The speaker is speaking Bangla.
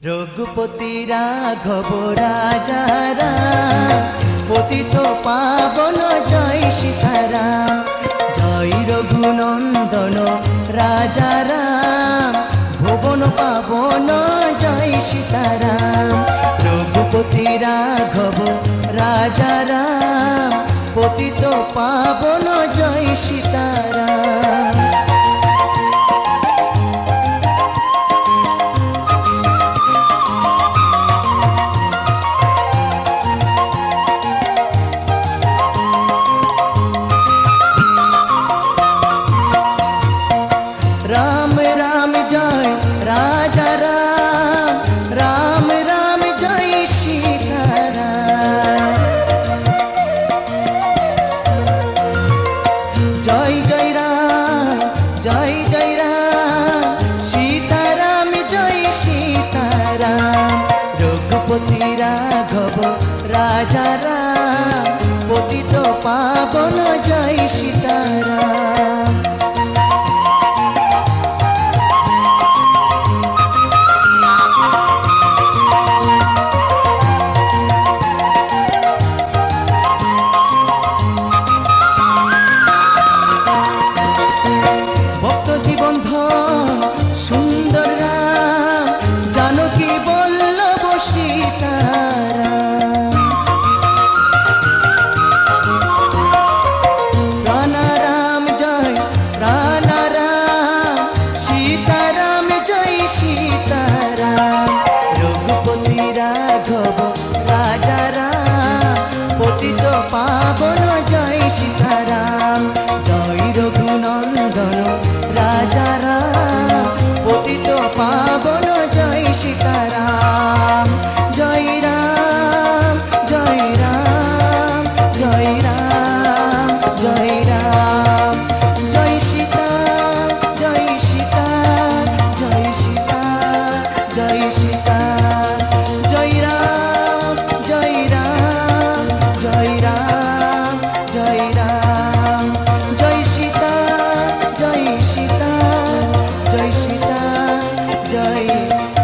রঘুপতি রাঘব রাজারা পতিত পাবন জয় সীতারাম জয় রঘুনন্দন রাজারাম ভুবন পাবন জয় সীতারাম রঘুপতি রাঘব রাজারাম পতিত পাবন জয় সীতারাম রাঘব রাজা রাম পতিত পাবন জয় সীতারাম। পাবন জয় সীতারাম জয় রঘুনন্দন রাজা রাম পতিত পাবন জয় সীতারাম। Thank you.